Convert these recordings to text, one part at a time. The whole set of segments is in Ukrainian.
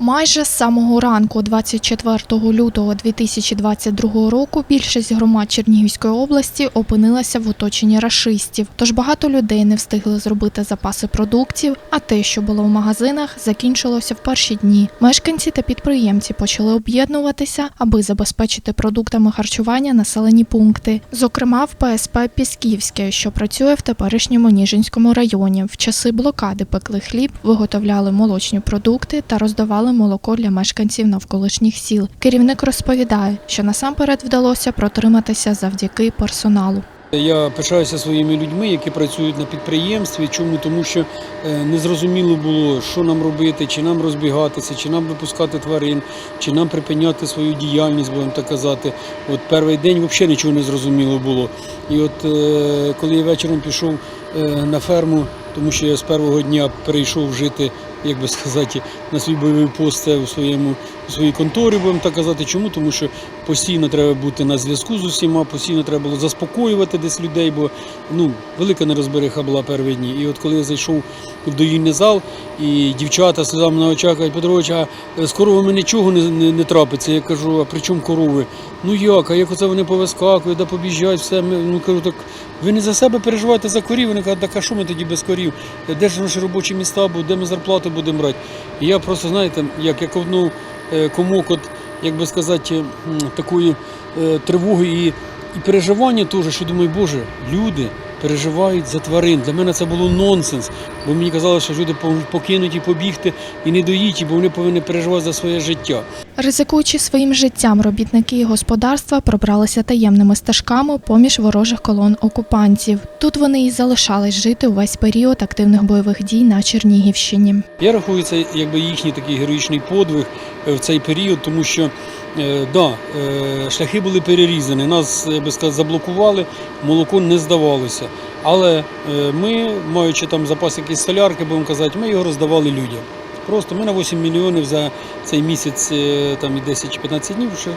Майже з самого ранку, 24 лютого 2022 року, більшість громад Чернігівської області опинилася в оточенні рашистів. Тож багато людей не встигли зробити запаси продуктів, а те, що було в магазинах, закінчилося в перші дні. Мешканці та підприємці почали об'єднуватися, аби забезпечити продуктами харчування населені пункти. Зокрема, в ПСП Пісківське, що працює в теперішньому Ніжинському районі. В часи блокади пекли хліб, виготовляли молочні продукти та роздавали молоко для мешканців навколишніх сіл. Керівник розповідає, що насамперед вдалося протриматися завдяки персоналу. Я пишаюся своїми людьми, які працюють на підприємстві. Чому? Тому що е, незрозуміло було, що нам робити, чи нам розбігатися, чи нам випускати тварин, чи нам припиняти свою діяльність, будемо так казати. От перший день взагалі нічого не зрозуміло було. І от е, коли я вечором пішов е, на ферму, тому що я з першого дня перейшов жити, як би сказати, на свій бойовий пост у своєму у своїй конторі, будемо так казати. Чому? Тому що постійно треба бути на зв'язку з усіма, постійно треба було заспокоювати десь людей, бо ну, велика нерозбериха була перші дні. І от коли я зайшов в доїльний зал, і дівчата сльозами на очах кажуть, Петрович, а з коровами нічого не, не, не трапиться. Я кажу, а при чому корови? Ну як, а як оце вони повискакують, да побіжать, все. Ну кажу, так ви не за себе переживаєте за корів. Вони кажуть, так а що ми тоді без корів? Де ж наші робочі міста будуть, де ми зарплату будемо брати? Я просто, знаєте, як, як одну е, комок, от, як би сказати, такої е, тривоги і, і переживання теж, що думаю, Боже, люди переживають за тварин. Для мене це було нонсенс, бо мені казали, що люди повинні і побігти і не доїть, бо вони повинні переживати за своє життя. Ризикуючи своїм життям, робітники і господарства пробралися таємними стежками поміж ворожих колон окупантів. Тут вони і залишались жити увесь період активних бойових дій на Чернігівщині. Я рахую це якби їхній такий героїчний подвиг е, в цей період, тому що е, да, е, шляхи були перерізані, нас я би сказав, заблокували, молоко не здавалося. Але ми, маючи там запас якісь солярки, будемо казати, ми його роздавали людям. Просто ми на 8 мільйонів за цей місяць, е, там і 10 чи 15 днів ще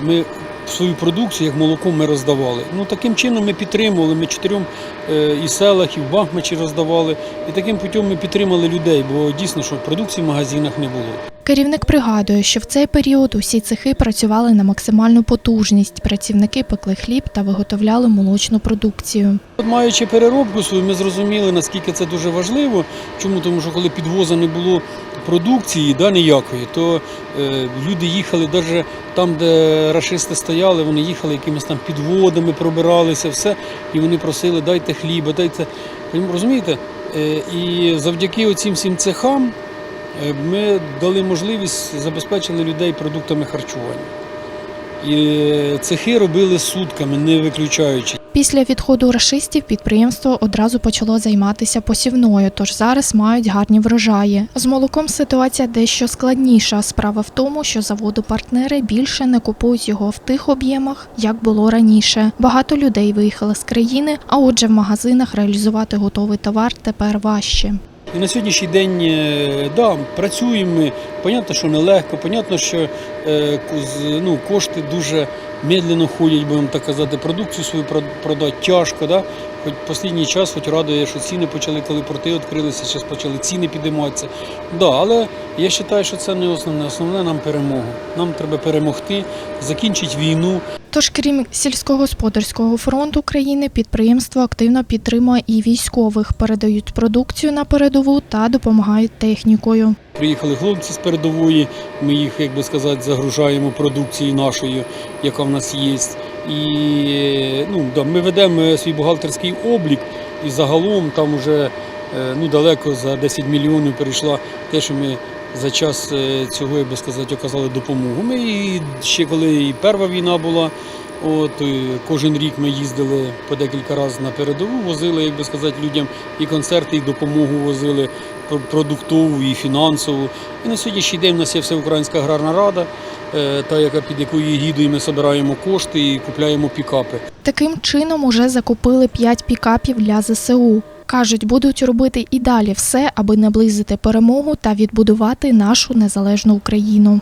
ми свою продукцію, як молоко, ми роздавали. Ну таким чином ми підтримували. Ми чотирьом е, і селах, і в Бахмачі роздавали. І таким путем ми підтримали людей, бо дійсно, що продукції в магазинах не було. Керівник пригадує, що в цей період усі цехи працювали на максимальну потужність. Працівники пекли хліб та виготовляли молочну продукцію. От маючи переробку свою, ми зрозуміли, наскільки це дуже важливо. Чому? Тому що коли підвозу не було продукції, да, ніякої, то е, люди їхали навіть там, де рашисти стояли, вони їхали якимись там підводами, пробиралися, все, і вони просили, дайте хліба, дайте. Розумієте? Е, і завдяки оцим всім цехам ми дали можливість забезпечили людей продуктами харчування. І е, цехи робили сутками, не виключаючи. Після відходу рашистів підприємство одразу почало займатися посівною, тож зараз мають гарні врожаї. З молоком ситуація дещо складніша. Справа в тому, що заводу-партнери більше не купують його в тих об'ємах, як було раніше. Багато людей виїхали з країни, а отже, в магазинах реалізувати готовий товар тепер важче. І на сьогоднішній день е, да, працюємо ми. Понятно, що нелегко, понятно, що е, ну, кошти дуже медленно ходять, будемо так казати, продукцію свою прод- продати тяжко. Да? Хоч останній час хоч радує, що ціни почали, коли порти відкрилися, зараз почали ціни підійматися. Да, але я вважаю, що це не основне. Основне нам перемога. Нам треба перемогти, закінчити війну. Тож, крім сільськогосподарського фронту країни, підприємство активно підтримує і військових, передають продукцію на передову та допомагають технікою. Приїхали хлопці з передової, ми їх, як би сказати, загружаємо продукцією нашою, яка в нас є. І ну, да, ми ведемо свій бухгалтерський облік, і загалом там вже е, ну, далеко за 10 мільйонів перейшла те, що ми за час е, цього, як би сказати, оказали допомогу. Ми і ще коли і перша війна була, от е, кожен рік ми їздили по декілька разів на передову, возили, як би сказати, людям і концерти, і допомогу возили про- продуктову і фінансову. І на сьогоднішній день у нас є Всеукраїнська аграрна рада, е, та яка під якою егідою ми збираємо кошти і купляємо пікапи. Таким чином уже закупили 5 пікапів для ЗСУ. Кажуть, будуть робити і далі все, аби наблизити перемогу та відбудувати нашу незалежну Україну.